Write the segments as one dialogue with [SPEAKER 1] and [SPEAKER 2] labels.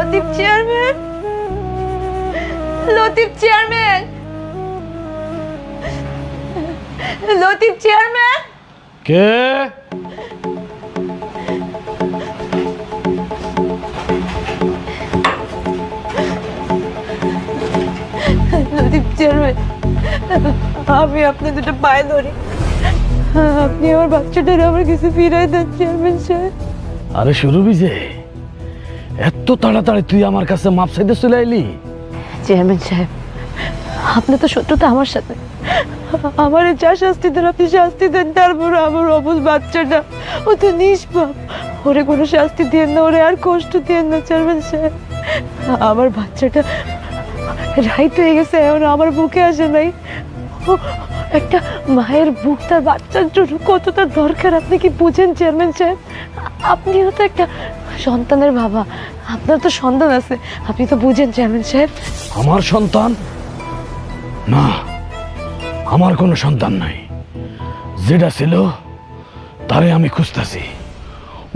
[SPEAKER 1] Latif chairman? Latif chairman? Latif chairman?
[SPEAKER 2] কে?
[SPEAKER 1] Latif chairman আমি আপনার দুটো পায়ে ধরি। আপনি আমার বাচ্চাটার আমার কিছু ফিরাই দেন চেয়ারম্যান সাহেব।
[SPEAKER 2] আরে শুরু বিজে এত তাড়াতাড়ি তুই আমার কাছে মাপ চাইতে চলে আইলি?
[SPEAKER 1] চেয়ারম্যান সাহেব আপনার তো শত্রুতা আমার সাথে। আমার যা শাস্তি দেন, আপনি শাস্তি দেন তারপর আমার অবুজ বাচ্চাটা, ও তো নিষ্পাপ। ওরে কোনো শাস্তি দিয়ে না, ওরে আর কষ্ট দিয়ে না, চেয়ারম্যান সাহেব। আমার বাচ্চাটা রাইত হয়ে গেছে, এখন আমার বুকে আসে নাই। একটা মায়ের বুক তার বাচ্চার জন্য কতটা দরকার, আপনি কি বুঝেন, চেয়ারম্যান সাহেব? আপনিও তো একটা সন্তানের বাবা। আপনার তো সন্তান আছে। আপনি তো বুঝেন চেয়ারম্যান সাহেব।
[SPEAKER 2] আমার সন্তান? না আমার কোনো সন্তান নাই। যেটা ছিল তারে আমি খুঁজতেছি।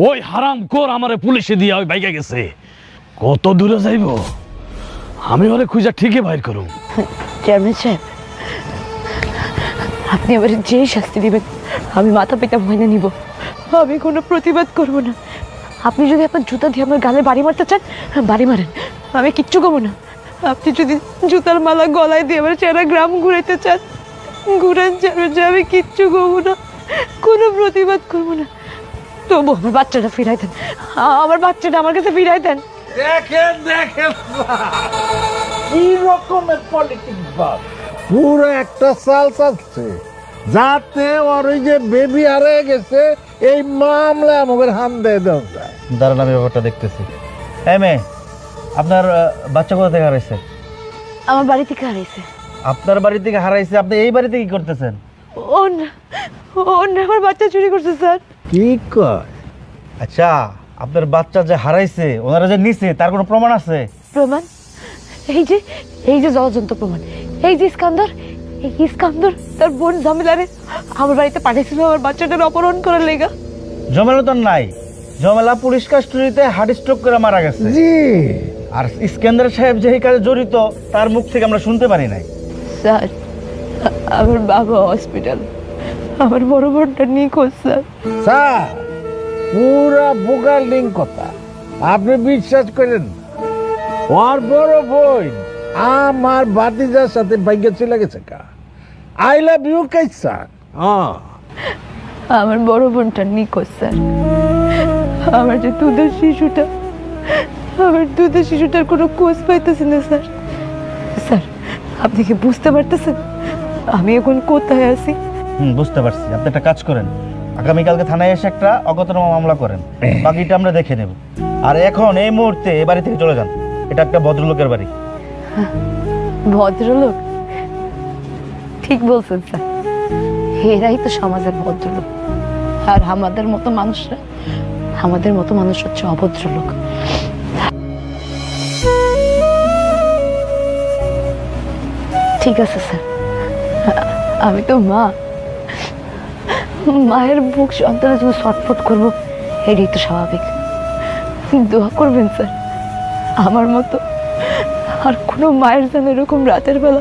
[SPEAKER 2] ওই হারাম কর আমারে পুলিশে দিয়ে ওই বাইকে গেছে। কত দূরে যাইব? আমি ওরে খুঁজা ঠিকই বাইর করুম।
[SPEAKER 1] চেয়ারম্যান সাহেব আপনি এবার যেই শাস্তি দিবেন আমি মাথা পেতে ময়না নিব। আমি কোনো প্রতিবাদ করব না। আপনি যদি আপনার জুতা দিয়ে আমার গালে বাড়ি মারতে চান বাড়ি মারেন। আমি কিচ্ছু করব না। আপনি যদি জুতার মালা গলায় দিয়ে আমার চেরা গ্রাম ঘুরাইতে চান, ঘুরান চেয়ারম্যান সাহেব আমি কিচ্ছু করব না। কোনো প্রতিবাদ করব না। তবু আমার বাচ্চাটা ফিরাই দেন। আমার বাচ্চাটা আমার কাছে ফিরাই দেন।
[SPEAKER 3] দেখেন দেখেন কি রকমের পলিটিক্স বাপ? পুরো একটা চাচ্ছে যাতে ওর ওই যে বেবি হারিয়ে গেছে এই মামলা আমাদের হান দিয়ে দেওয়া যায়।
[SPEAKER 4] দাঁড়ান আমি ব্যাপারটা দেখতেছি। হ্যাঁ মেয়ে আপনার বাচ্চা কোথা থেকে হারাইছে?
[SPEAKER 1] আমার বাড়ি থেকে হারাইছে।
[SPEAKER 4] আপনার বাড়ি থেকে হারাইছে আপনি এই বাড়িতে কি করতেছেন?
[SPEAKER 1] ও না ও না আমার বাচ্চা চুরি করছে স্যার।
[SPEAKER 3] কি কয়?
[SPEAKER 4] আচ্ছা আপনার বাচ্চা যে হারাইছে ওনারা যে নিছে তার কোনো প্রমাণ আছে?
[SPEAKER 1] প্রমাণ? এই যে এই যে জলজন্ত প্রমাণ এই যে ইস্কান্দর এই ইস্কান্দর তার? বোন আমার বাড়িতে পাঠিয়েছিল আমার বাচ্চাটার অপহরণ করার লেগা।
[SPEAKER 4] জমেলা তো নাই। জমেলা পুলিশ কাস্টডিতে হার্ট স্ট্রোক করে মারা গেছে।
[SPEAKER 3] জি।
[SPEAKER 4] আর ইস্কেন্দার সাহেব যে কাজে জড়িত তার মুখ থেকে আমরা শুনতে পারি নাই।
[SPEAKER 1] স্যার আমার বাবা হসপিটাল। আমার বড় বোনটা নিখোঁজ স্যার।
[SPEAKER 3] পুরা কথা। আপনি বিশ্বাস করেন। ওর বড় বোন আমার বাতিজার সাথে ভাগ্য চলে গেছে কা আই লাভ ইউ কাইসা হ্যাঁ
[SPEAKER 1] আমার বড় বোনটা নিখোঁজ স্যার। আমার যে দুধের শিশুটা আমার দুধের শিশুটার কোনো খোঁজ পাইতেছি না স্যার। স্যার আপনি কি বুঝতে পারতেছেন? আমি এখন কোথায় আছি?
[SPEAKER 4] হুম বুঝতে পারছি। আপনি একটা কাজ করেন। আগামীকালকে থানায় এসে একটা অজ্ঞাতনামা মামলা করেন। বাকিটা আমরা দেখে নেব। আর এখন এই মুহূর্তে এই বাড়ি থেকে চলে যান। এটা একটা ভদ্রলোকের বাড়ি।
[SPEAKER 1] ভদ্রলোক? ঠিক বলছেন, স্যার। এরাই তো সমাজের ভদ্রলোক। আর আমাদের মতো মানুষরা, আমাদের মতো মানুষ হচ্ছে অভদ্রলোক। ঠিক আছে, স্যার। আমি তো মা। মায়ের বুক সন্তানের জন্য ছটফট করব, এটাই তো স্বাভাবিক। দোয়া করবেন, স্যার। আমার মতো আর কোনো মায়ের যেন এরকম রাতের বেলা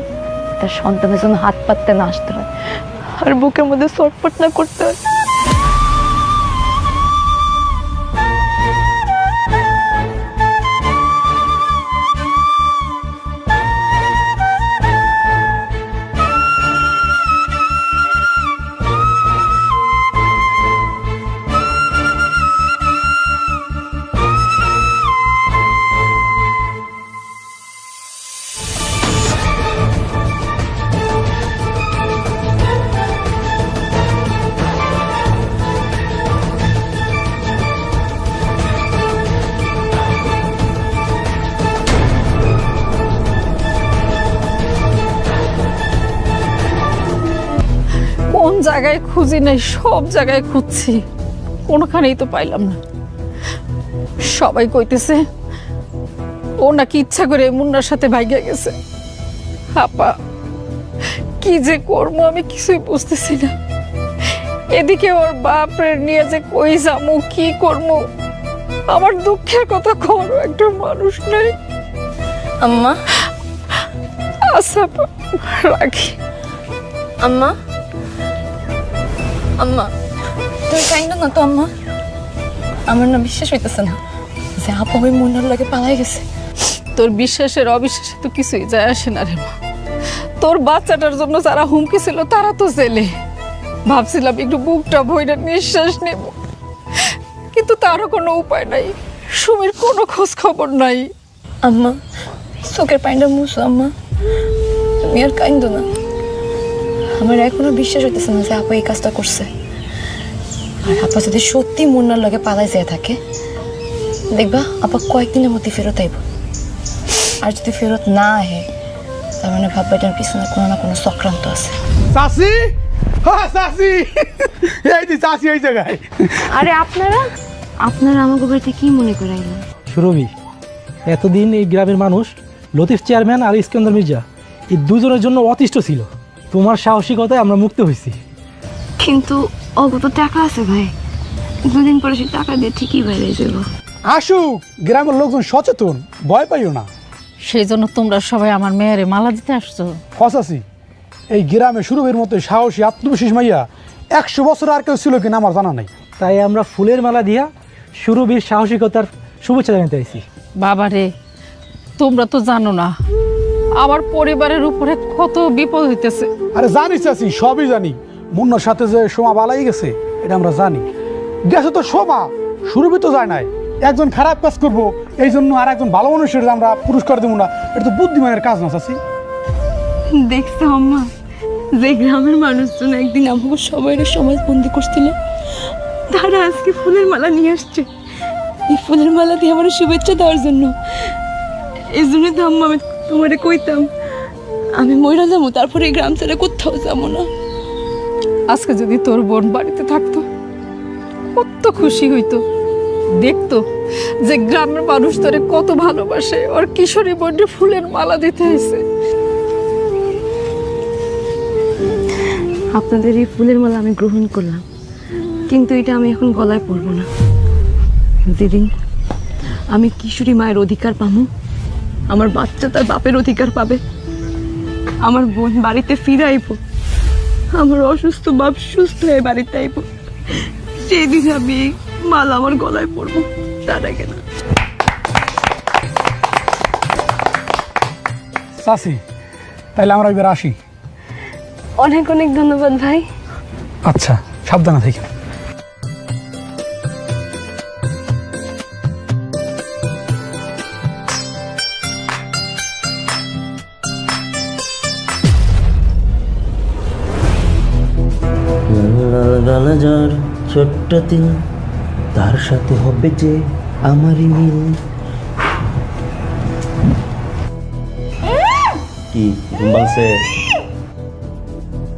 [SPEAKER 1] তার সন্তানের জন্য হাত পাততে না আসতে হয়। আর বুকের মধ্যে ছটফট না করতে হয়।
[SPEAKER 5] জায়গায় খুঁজি নাই সব জায়গায় খুঁজছি। কোনোখানেই তো পাইলাম না। সবাই কইতেছে ও নাকি ইচ্ছা করে মুন্নার সাথে ভাইগা গেছে। হাপা কি যে করব আমি কিছুই বুঝতেছি না। এদিকে ওর বাপের নিয়ে যে কই যামু কি করব? আমার দুঃখের কথা কোনো একটা মানুষ নেই।
[SPEAKER 6] আম্মা।
[SPEAKER 5] আচ্ছা রাখি।
[SPEAKER 6] আম্মা। আম্মা তুমি কাইন্ড না তো আম্মা? আমার না বিশ্বাস হইতেছে না যে আপা ওই মুন্নার লাগে পালাই গেছে।
[SPEAKER 5] তোর বিশ্বাসের অবিশ্বাসে তো কিছুই যায় আসে না রে মা। তোর বাচ্চাটার জন্য যারা হুমকি ছিল তারা তো জেলে। ভাবছিলাম একটু বুকটা ভইরা নিঃশ্বাস নেব। কিন্তু তারও কোনো উপায় নাই। সুমির কোনো খোঁজ খবর নাই।
[SPEAKER 6] আম্মা চোখের পানিটা মুছো আম্মা। তুমি আর কাইন্দ না। আমার এখনও বিশ্বাস হইতেছে না যে আপা এই কাজটা করছে। আর আপা যদি সত্যি মুন্নার লগে পালাই যেয়ে থাকে দেখবা আপা কয়েকদিনের মধ্যে ফেরত আইব। আর যদি ফেরত না আহে তার মানে ভাববা এটার পিছনে কোনো না কোনো চক্রান্ত আছে।
[SPEAKER 7] চাষি হ্যাঁ চাষি এই দি চাষি এই জায়গায়।
[SPEAKER 1] আরে আপনারা? আপনারা আমাকে বাড়িতে কি মনে করাইলেন
[SPEAKER 8] সুরভি এতদিন এই গ্রামের মানুষ লতিফ চেয়ারম্যান আর ইস্কন্দর মির্জা এই দুজনের জন্য অতিষ্ঠ ছিল। তোমার সাহসিকতায় আমরা মুক্ত হয়েছি
[SPEAKER 1] কিন্তু অগত টাকা আছে ভাই। দুদিন পরে সে টাকা দিয়ে ঠিকই বাইরে যাব
[SPEAKER 7] আসুক গ্রামের লোকজন সচেতন ভয় পাইও না।
[SPEAKER 5] সেই জন্য তোমরা সবাই আমার মেয়েরে মালা দিতে আসছো।
[SPEAKER 7] হসাসি এই গ্রামে সুরভের মতো সাহসী আত্মবিশ্বাস মাইয়া একশো বছর আর কেউ ছিল কিনা আমার জানা নাই।
[SPEAKER 8] তাই আমরা ফুলের মালা দিয়া সুরভির সাহসিকতার শুভেচ্ছা জানাতে আইছি।
[SPEAKER 5] বাবারে তোমরা তো জানো না আমার পরিবারের উপরে কত বিপদ হইতেছে।
[SPEAKER 7] আরে জানি চাষি সবই জানি। মুন্নার সাথে যে সোমা বালাই গেছে এটা আমরা জানি। গেছে তো সোমা সুরভি তো যায় নাই। একজন খারাপ কাজ করব এই জন্য আর একজন ভালো মানুষের আমরা পুরস্কার দেবো না এটা তো বুদ্ধিমানের কাজ না চাষি
[SPEAKER 1] দেখছ আম্মা যে গ্রামের মানুষজন একদিন আমাকে সবাই সমাজ বন্দি করছিল তারা আজকে ফুলের মালা নিয়ে আসছে। এই ফুলের মালা দিয়ে আমার শুভেচ্ছা দেওয়ার জন্য। এই জন্য তো আম্মা আমি তোমারে কইতাম, আমি মইরা যাব, তারপরে এই গ্রাম ছেড়ে কোথাও যাব না।
[SPEAKER 5] আজকে যদি তোর বোন বাড়িতে থাকতো, কত খুশি হইতো। দেখতো যে গ্রামের মানুষ তোরে কত ভালোবাসে, ওর কিশোরী বোনকে ফুলের মালা দিতে হয়েছে
[SPEAKER 1] আপনাদের এই ফুলের মালা আমি গ্রহণ করলাম, কিন্তু এটা আমি এখন গলায় পরবো না। যেদিন আমি কিশোরী মায়ের অধিকার পাবো আমার বাচ্চা তার বাপের অধিকার পাবে। আমার বোন বাড়িতে ফিরে আইব আমার অসুস্থ বাপ সুস্থ হয়ে বাড়িতে আইব। সেই দিন আমি মাল আমার গলায় পরবো তার আগে না।
[SPEAKER 7] চাষি তাইলে আমরা এবার আসি।
[SPEAKER 1] অনেক অনেক ধন্যবাদ ভাই।
[SPEAKER 7] আচ্ছা সাবধানে থেকে
[SPEAKER 4] লাল যার ছোট্ট তিল তার সাথে হবে যে আমারই মিল। কি ঘুম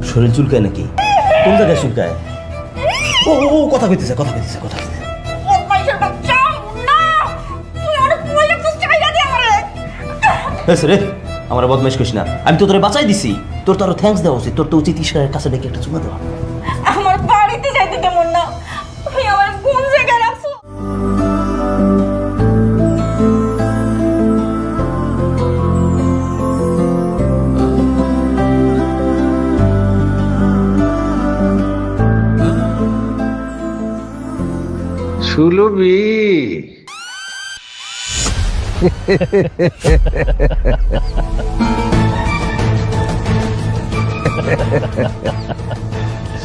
[SPEAKER 4] শরীর চুলকায় নাকি? কোন জায়গায় চুলকায়? ও ও, ও কথা কইতেছে কথা কইতেছে কথা কইতেছে। রে আমার বদমাইশ করিস না। আমি তো তোরে বাঁচাই দিছি। তোর তো আরও থ্যাঙ্কস দেওয়া উচিত। তোর তো উচিত ঈশ্বরের কাছে ডেকে একটা চুমা দেওয়া।
[SPEAKER 3] সুলভি।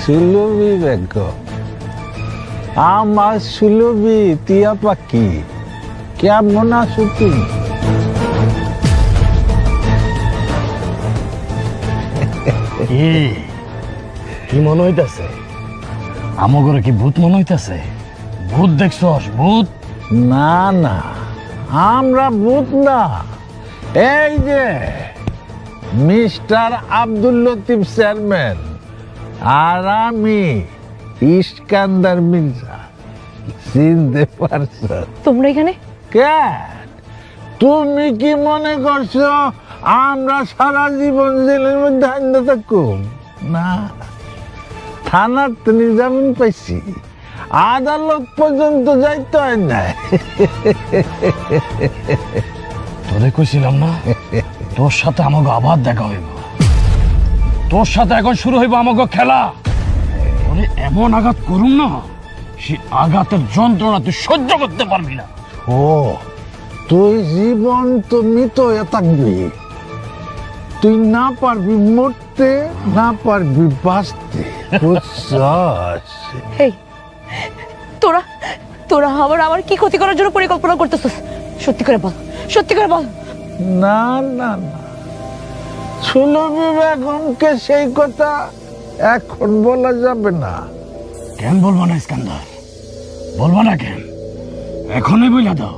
[SPEAKER 3] সুলভি বেগম আমার সুলভি টিয়া পাখি। কেমন আছো তুমি?
[SPEAKER 2] কি? কি মনে হইতাছে? আমগরে কি ভূত মনে হইতাছে? ভূত দেখছস ভূত?
[SPEAKER 3] না না আমরা ভূত না। এই যে মিস্টার আব্দুল লতিফ চেয়ারম্যান আর আমি ইস্কান্দার মির্জা। চিনতে পারছ
[SPEAKER 1] তোমরা এখানে?
[SPEAKER 3] কেন তুমি কি মনে করছ আমরা সারা জীবন জেলের মধ্যে আন্দা থাকুম? না থানার তো নিজামিন পাইছি। আদালত পর্যন্ত যাইতে হয় না
[SPEAKER 2] তোরে কইছিলাম না তোর সাথে আমাকে আবার দেখা হইব। তোর সাথে এখন শুরু হইব আমাকে খেলা। ওরে এমন আঘাত করুন না সে আঘাতের যন্ত্রণা তুই সহ্য করতে পারবি না।
[SPEAKER 3] ও তুই জীবন তো মৃত হয়ে থাকবি। তুই না পারবি মরতে না পারবি বাঁচতে। বুঝছস?
[SPEAKER 1] এই তোরা তোরা আবার আমার কি ক্ষতি করার জন্য পরিকল্পনা করতেছিস? সত্যি করে বল সত্যি করে বল।
[SPEAKER 3] না না না। সুলভী বেগমকে সেই কথা এখন বলা যাবে না।
[SPEAKER 2] কেন বলব না ইস্কান্দার? বলব না কেন? এখনই বইলা দাও।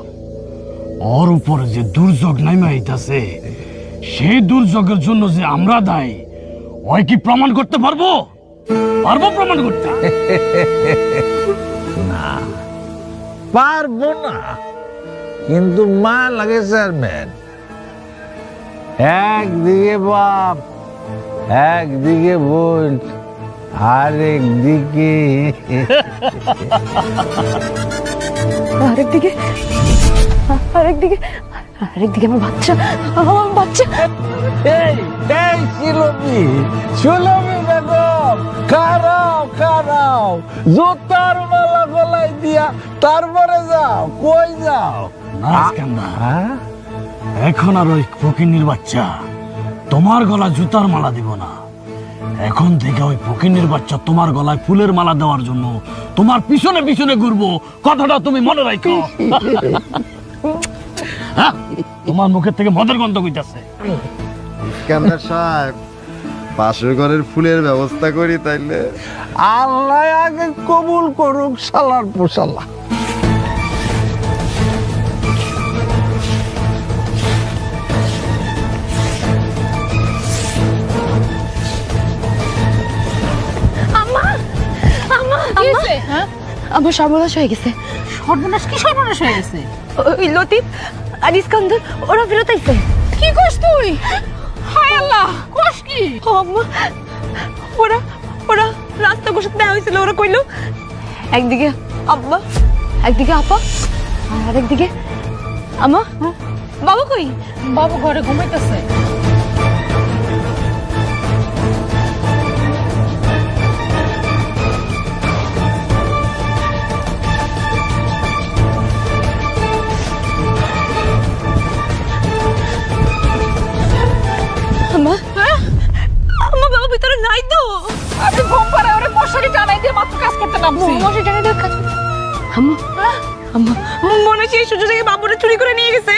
[SPEAKER 2] ওর উপরে যে দুর্যোগ নাইমা আইতাছে সেই দুর্যোগের জন্য যে আমরা দায়ী ওই কি প্রমাণ করতে পারব? পারব প্রমাণ করতে?
[SPEAKER 3] পারব না। কিন্তু মা লাগে চেয়ারম্যান। একদিকে বাপ একদিকে বোন আরেক দিকে
[SPEAKER 1] আরেকদিকে আরেকদিকে আরেকদিকে আমার বাচ্চা আমার বাচ্চা।
[SPEAKER 3] এই এই সুলভী বেগম খারাও খারাও জুতার মালা গলায় দিয়া তারপরে যাও কই যাও? হ্যাঁ?
[SPEAKER 2] এখন আর ওই বাচ্চা তোমার গলায় জুতার মালা দিব না। এখন থেকে ওই ফকিন্নির বাচ্চা তোমার গলায় ফুলের মালা দেওয়ার জন্য তোমার পিছনে পিছনে ঘুরবো। কথাটা তুমি মনে রাখো। হ্যাঁ? তোমার মুখের থেকে মদের গন্ধ কইতাছে।
[SPEAKER 9] ইস্কান্দার সাহেব পাশের ঘরের ফুলের ব্যবস্থা করি তাইলে।
[SPEAKER 3] আল্লাহ আগে কবুল করুক সালার পোশালা।
[SPEAKER 1] আম্মা আম্মা
[SPEAKER 5] কি
[SPEAKER 1] আম্মা।
[SPEAKER 5] হয়েছে, হ্যাঁ?
[SPEAKER 1] আমার সর্বনাশ হয়ে গেছে।
[SPEAKER 5] সর্বনাশ? কি সর্বনাশ হয়ে গেছে?
[SPEAKER 1] ওই লতিফ আর ইস্কান্দর ওরা ফেরত আইছে।
[SPEAKER 5] কি কস তুই? হায় আল্লাহ কস কি?
[SPEAKER 1] ওরা ওরা রাস্তা গোসাতে দেওয়া হয়েছিল ওরা কইলো একদিকে আব্বা একদিকে আপা আর আরেকদিকে আমা বাবা কই?
[SPEAKER 5] বাবু ঘরে ঘুমাইতেছে।
[SPEAKER 1] আমা আমা বাবা ভিতরে নাই তো।
[SPEAKER 5] আমি ঘুম পাড়ে ওরে মশারি টানাই দিয়ে মাত্র কাজ করতে নামছি।
[SPEAKER 1] মশারি টানাই দিয়ে কাজ আম্মা আম্মা মনে হচ্ছে এই সুযোগ বাবুরে চুরি করে নিয়ে গেছে।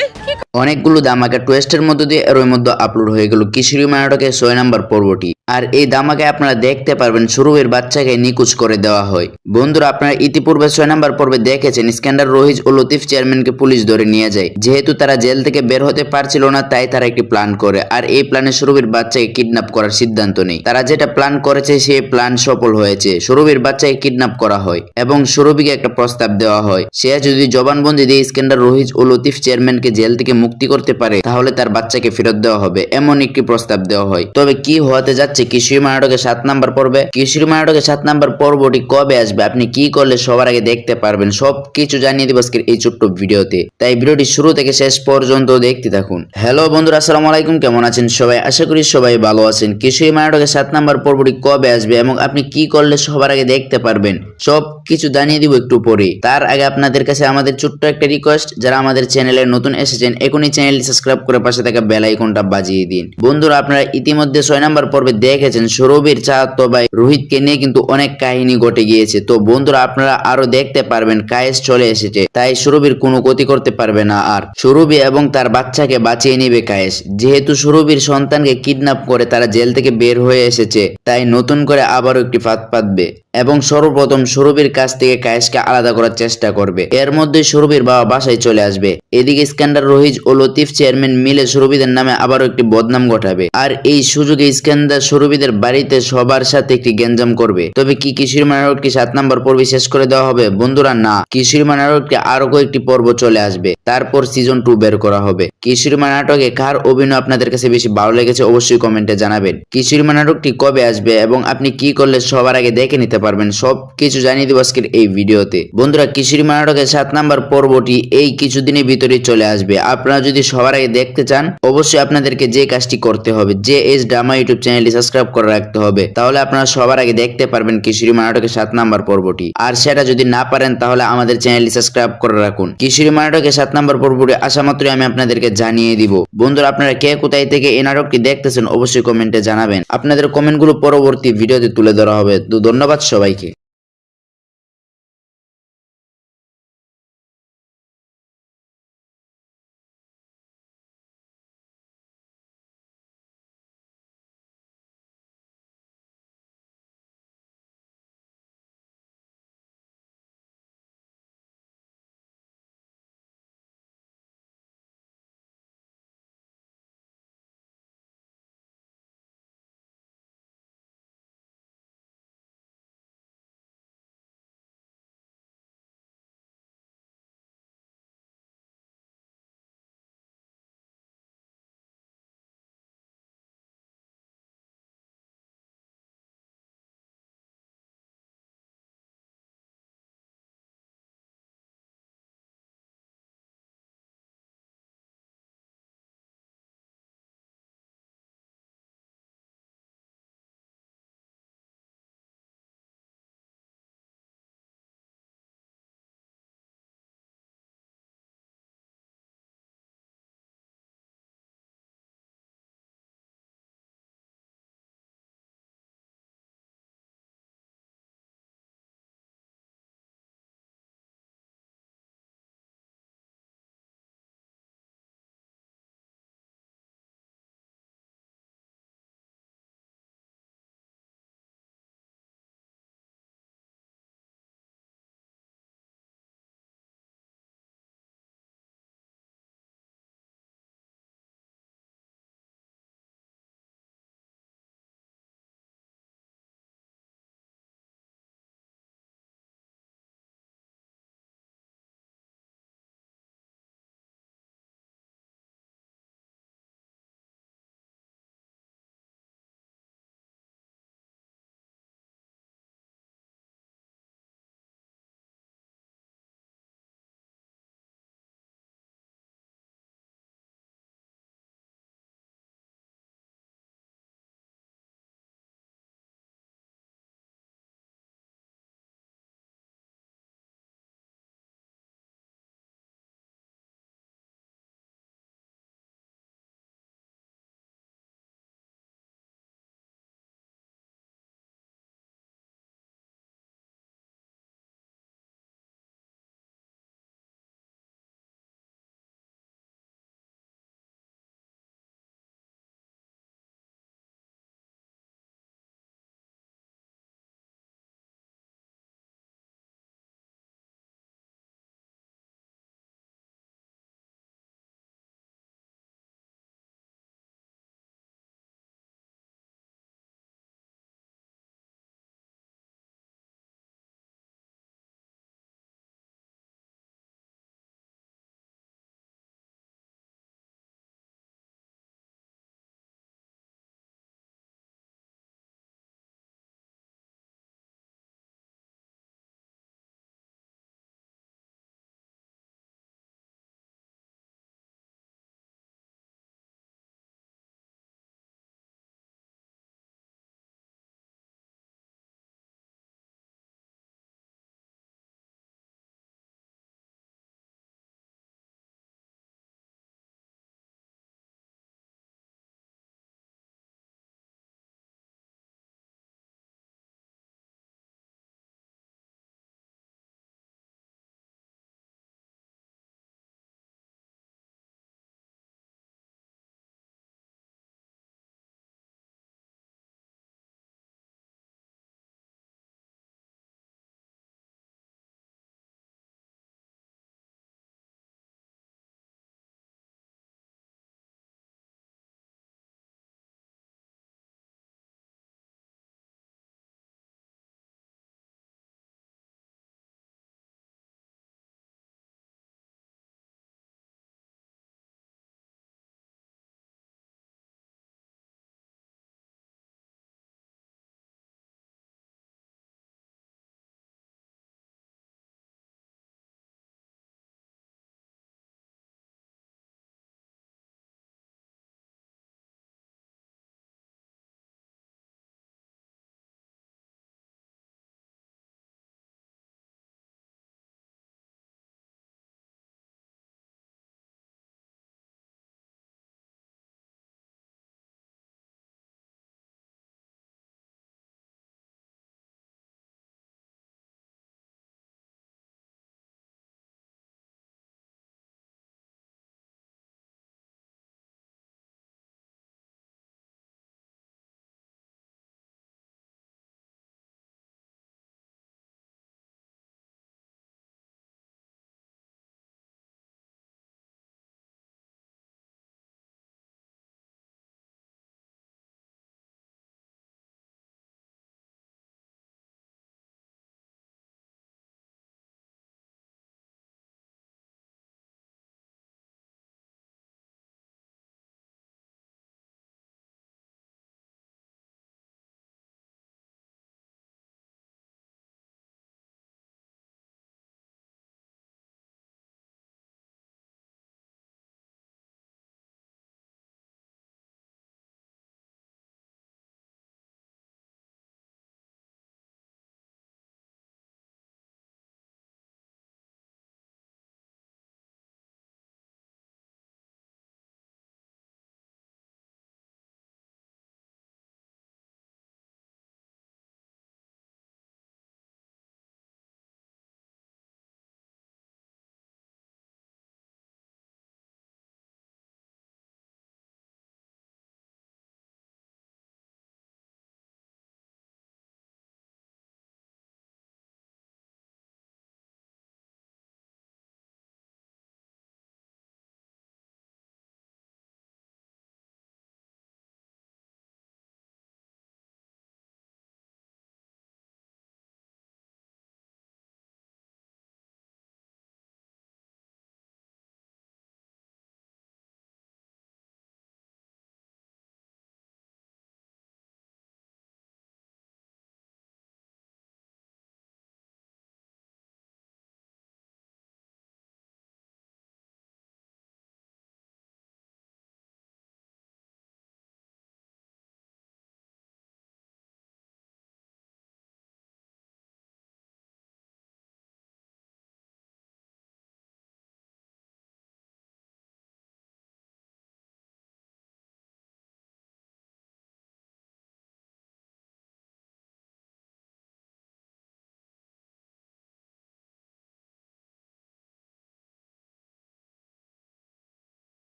[SPEAKER 10] অনেকগুলো দামাকা টুয়েস্টের মধ্য দিয়ে এর মধ্যে আপলোড হয়ে গেল কিশোরী নাটকের ছয় নম্বর পর্বটি। আর এই দামাকে আপনারা দেখতে পারবেন শুরুবের বাচ্চাকে নিকুচ করে দেওয়া হয়। বন্ধুরা, আপনারা ইতিপূর্বে ছয় নম্বর পর্বে দেখেছেন স্ক্যান্ডার রোহিজ ও লতিফ চেয়ারম্যানকে পুলিশ ধরে নিয়ে যায়। যেহেতু তারা জেল থেকে বের হতে পারছিল না, তাই তারা একটি প্ল্যান করে। আর এই প্ল্যানে সুরভির বাচ্চাকে কিডন্যাপ করার সিদ্ধান্ত নেই তারা যেটা প্ল্যান করেছে, সেই প্ল্যান সফল হয়েছে। সুরভির বাচ্চাকে কিডন্যাপ করা হয় এবং সুরভিকে একটা প্রস্তাব দেওয়া হয়। সে যদি জবানবন্দি দিয়ে স্ক্যান্ডার রোহিজ ও লতিফ চেয়ারম্যানকে জেল থেকে মুক্তি করতে পারে, তাহলে তার বাচ্চাকে ফেরত দেওয়া হবে। এমন একটি প্রস্তাব দেওয়া হয়। তবে কি হতে যাচ্ছে? কিশোরী নাটকের সাত নাম্বার পর্বে? কিশোরী নাটকের সাত নাম্বার পর্বটি কবে আসবে? আপনি কি করলে সবার আগে দেখতে পারবেন? সব কিছু জানিয়ে দিব আজকের এই ছোট্ট ভিডিওতে। তাই ভিডিওটি শুরু থেকে শেষ পর্যন্ত দেখতে থাকুন। হ্যালো বন্ধুরা, আসসালামু আলাইকুম। কেমন আছেন সবাই? আশা করি সবাই ভালো আছেন। কিশোরী নাটকের সাত নাম্বার পর্বটি কবে আসবে এবং আপনি কি করলে সবার আগে দেখতে পারবেন? সব কিছু জানিয়ে দিব একটু পরে। তার আগে আপনাদের কাছে আমাদের ছোট্ট একটা রিকোয়েস্ট যারা আমাদের চ্যানেলে নতুন এসেছেন এখনই চ্যানেলটি সাবস্ক্রাইব করে পাশে থাকা বেল আইকনটা বাজিয়ে দিন। বন্ধুরা, আপনারা ইতিমধ্যে ছয় নম্বর পর্বে দেখেছেন, সৌরভীর চাহাত্ত ভাই রোহিতকে নিয়ে কিন্তু অনেক কাহিনী ঘটে গিয়েছে। তো বন্ধুরা, আপনারা আরও দেখতে পারবেন, কায়েস চলে এসেছে, তাই সুরভির কোনো ক্ষতি করতে পারবে না। আর সুরভি এবং তার বাচ্চাকে বাঁচিয়ে নিবে কায়েস। যেহেতু সুরভির সন্তানকে কিডন্যাপ করে তারা জেল থেকে বের হয়ে এসেছে, তাই নতুন করে আবারও একটি ফাঁদ পাতবে এবং সর্বপ্রথম সুরভির কাছ থেকে কায়েসকে আলাদা করার চেষ্টা করবে। এর মধ্যে সুরভির বাবা বাসায় চলে আসবে। এদিকে স্ক্যান্ডার রোহিজ ও লতিফ চেয়ারম্যান মিলে সুরভিদের নামে আবারও একটি বদনাম ঘটাবে। আর এই সুযোগে ইস্কান্দার সুরভিদের বাড়িতে সবার সাথে একটি গ্যাঞ্জাম করবে। তবে কি কিশোর মানারোড সাত নম্বর পর্বে শেষ করে দেওয়া হবে? বন্ধুরা, না। কিশোর মানারোডকে আরও কয়েকটি পর্ব চলে আসবে। তারপর সিজন টু বের করা হবে। কিশোরীমা নাটকে কার অভিনয় আপনাদের কাছে বেশি ভালো লেগেছে অবশ্যই কমেন্টে জানাবেন। কিশোরীমা নাটকটি কবে আসবে এবং আপনি কি করলে সবার আগে দেখে নিতে পারবেন সব কিছু জানিয়ে দেবো আজকের এই ভিডিওতে। বন্ধুরা কিশোরীমা নাটকের সাত নাম্বার পর্বটি এই কিছুদিনের ভিতরে চলে আসবে। আপনারা যদি সবার আগে দেখতে চান, অবশ্যই আপনাদেরকে যে কাজটি করতে হবে, যে এস ড্রামা ইউটিউব চ্যানেলটি সাবস্ক্রাইব করে রাখতে হবে, তাহলে আপনারা সবার আগে দেখতে পারবেন কিশোরীমা নাটকের সাত নাম্বার পর্বটি। আর সেটা যদি না পারেন, তাহলে আমাদের চ্যানেলটি সাবস্ক্রাইব করে রাখুন। কিশোরীমা নাটকের সাত নাম্বার পর্বটি আসা মাত্রই আমি আপনাদেরকে জানিয়ে দিব। বন্ধুরা, আপনারা কে কোথায় থেকে এই নাটকটি দেখতেছেন অবশ্যই কমেন্টে জানাবেন। আপনাদের কমেন্টগুলো পরবর্তী ভিডিওতে তুলে ধরা হবে। তো ধন্যবাদ সবাইকে।